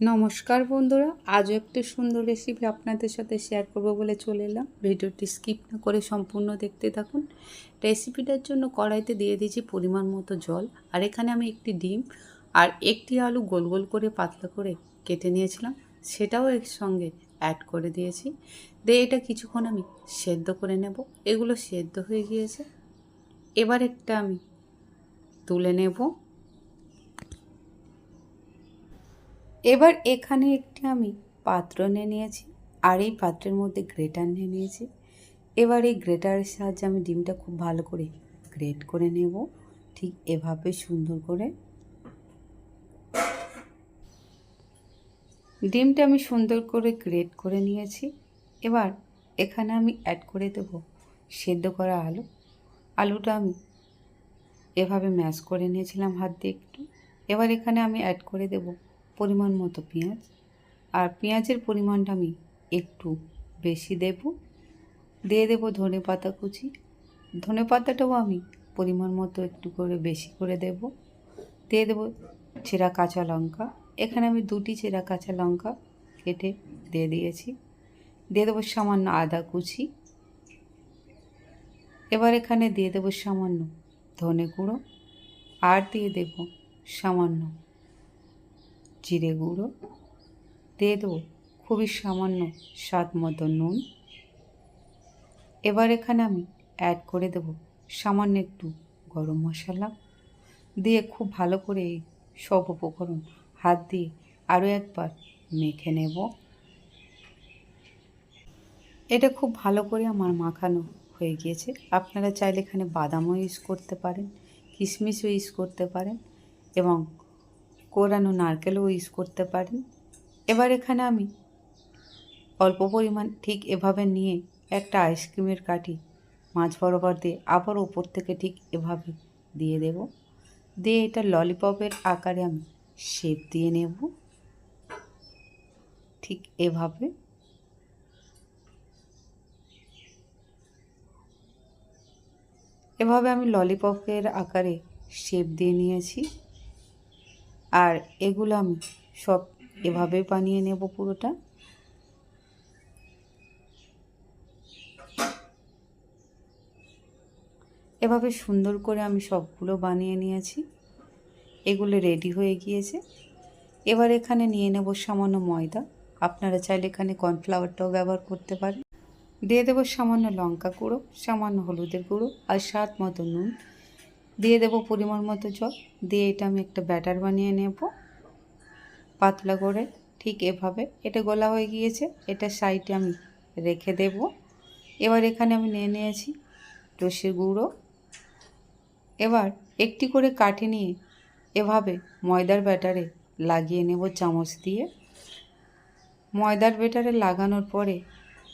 নমস্কার বন্ধুরা, আজও একটি সুন্দর রেসিপি আপনাদের সাথে শেয়ার করব বলে চলে এলাম। ভিডিওটি স্কিপ না করে সম্পূর্ণ দেখতে থাকুন। রেসিপিটার জন্য কড়াইতে দিয়ে দিয়েছি পরিমাণ মতো জল। আর এখানে আমি একটি ডিম আর একটি আলু গোল গোল করে পাতলা করে কেটে নিয়েছিলাম। সেটাও এর সঙ্গে অ্যাড করে দিয়েছি। দিয়ে এটা কিছুক্ষণ আমি সেদ্ধ করে নেব। এগুলো সেদ্ধ হয়ে গিয়েছে। এবার একটা আমি তুলে নেব। এবার এখানে একটি আমি পাত্র নিয়ে নিয়েছি, আর এই পাত্রের মধ্যে গ্রেটার নিয়ে নিয়েছি। এবার এই গ্রেটারের সাহায্যে আমি ডিমটা খুব ভালো করে গ্রেট করে নেব, ঠিক এভাবে সুন্দর করে। ডিমটা আমি সুন্দর করে গ্রেট করে নিয়েছি। এবার এখানে আমি অ্যাড করে দেব সেদ্ধ করা আলু। আলুটা আমি এভাবে ম্যাশ করে নিয়েছিলাম হাত দিয়ে একটু। এবার এখানে আমি অ্যাড করে দেব পরিমাণ মতো পেঁয়াজ। আর পেঁয়াজের পরিমাণটা আমি একটু বেশি দেব। দিয়ে দেব ধনে পাতা কুচি। ধনে পাতাটাও আমি পরিমাণ মতো একটু করে বেশি করে দেব। দিয়ে দেবো চেরা কাঁচা লঙ্কা। এখানে আমি দুটি চেরা কাঁচা লঙ্কা কেটে দিয়ে দিয়েছি। দিয়ে দেবো সামান্য আদা কুচি। এবার এখানে দিয়ে দেবো সামান্য ধনে গুঁড়ো। আর দিয়ে দেব সামান্য জিরে গুঁড়ো। দিয়ে দেবো খুবই সামান্য স্বাদ মতো নুন। এবার এখানে আমি অ্যাড করে দেব সামান্য একটু গরম মশলা। দিয়ে খুব ভালো করে এই সব উপকরণ হাত দিয়ে আরও একবার মেখে নেব। এটা খুব ভালো করে আমার মাখানো হয়ে গিয়েছে। আপনারা চাইলে এখানে বাদামও ইউজ করতে পারেন, কিশমিশও ইউজ করতে পারেন এবং কোরানো নারকেলও ইউজ করতে পারেন এবার এখানে আমি অল্প পরিমাণ ঠিক এভাবে নিয়ে একটা আইসক্রিমের কাঠি মাছ বরাবর দিয়ে আবার ওপর থেকে ঠিক এভাবে দিয়ে দেব। দিয়ে এটা ললিপপের আকারে আমি শেপ দিয়ে নেব। ঠিক এভাবে। এভাবে আমি ললিপপের আকারে শেপ দিয়ে নিয়েছি। আর এগুলো আমি সব এভাবে বানিয়ে নেব পুরোটা। এভাবে সুন্দর করে আমি সবগুলো বানিয়ে নিয়েছি। এগুলো রেডি হয়ে গিয়েছে। এবার এখানে নিয়ে নেব সামান্য ময়দা। আপনারা চাইলে এখানে কর্নফ্লাওয়ারটাও ব্যবহার করতে পারেন। দিয়ে দেবো সামান্য লঙ্কা গুঁড়ো, সামান্য হলুদের গুঁড়ো আর স্বাদ মতো নুন। দিয়ে দেবো পরিমাণ মতো জল। দিয়ে এটা আমি একটা ব্যাটার বানিয়ে নেব পাতলা করে। ঠিক এভাবে। এটা গোলা হয়ে গিয়েছে। এটা সাইডে আমি রেখে দেব। এবার এখানে আমি নিয়ে নিয়েছি রসের গুঁড়ো। এবার একটি করে কাঠি নিয়ে এভাবে ময়দার ব্যাটারে লাগিয়ে নেব চামচ দিয়ে। ময়দার ব্যাটারে লাগানোর পরে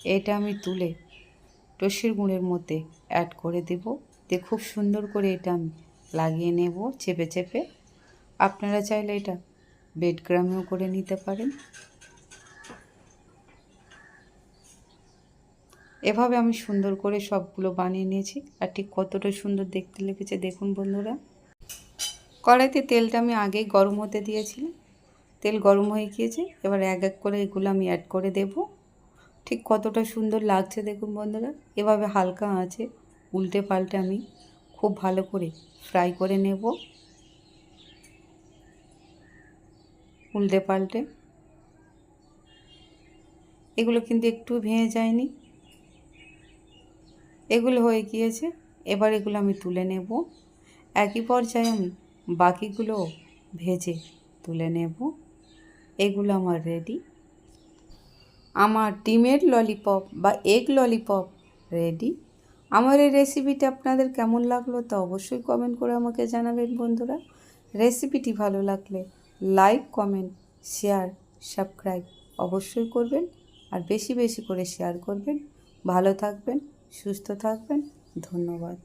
এটা আমি তুলে টসির গুঁড়ের মধ্যে অ্যাড করে দেব। দিয়ে খুব সুন্দর করে এটা আমি লাগিয়ে নেব চেপে চেপে। আপনারা চাইলে এটা বেড গ্রামেও করে নিতে পারেন। এভাবে আমি সুন্দর করে সবগুলো বানিয়ে নিয়েছি। আর ঠিক কতটা সুন্দর দেখতে লেগেছে দেখুন বন্ধুরা। কড়াইতে তেলটা আমি আগেই গরম হতে দিয়েছিলাম তেল গরম হয়ে গিয়েছে, এবার এক এক করে এগুলো আমি অ্যাড করে দেব। ঠিক কতটা সুন্দর লাগছে দেখুন বন্ধুরা। এভাবে হালকা আছে উল্টে পাল্টে আমি খুব ভালো করে ফ্রাই করে নেব। উল্টে পাল্টে। এগুলো কিন্তু একটু ভেঙে যায়নি। এগুলো হয়ে গিয়েছে। এবার এগুলো আমি তুলে নেব। একই পর্যায়ে আমি বাকিগুলো ভেজে তুলে নেব। এগুলো আমার রেডি আমার ডিমের ললিপপ বা এগ ললিপপ রেডি আমার এই রেসিপিটি আপনাদের কেমন লাগল তা অবশ্যই কমেন্ট করে আমাকে জানাবেন, বন্ধুরা। রেসিপিটি ভালো লাগলে লাইক কমেন্ট শেয়ার সাবস্ক্রাইব অবশ্যই করবেন আর বেশি বেশি করে শেয়ার করবেন। ভালো থাকবেন, সুস্থ থাকবেন। ধন্যবাদ।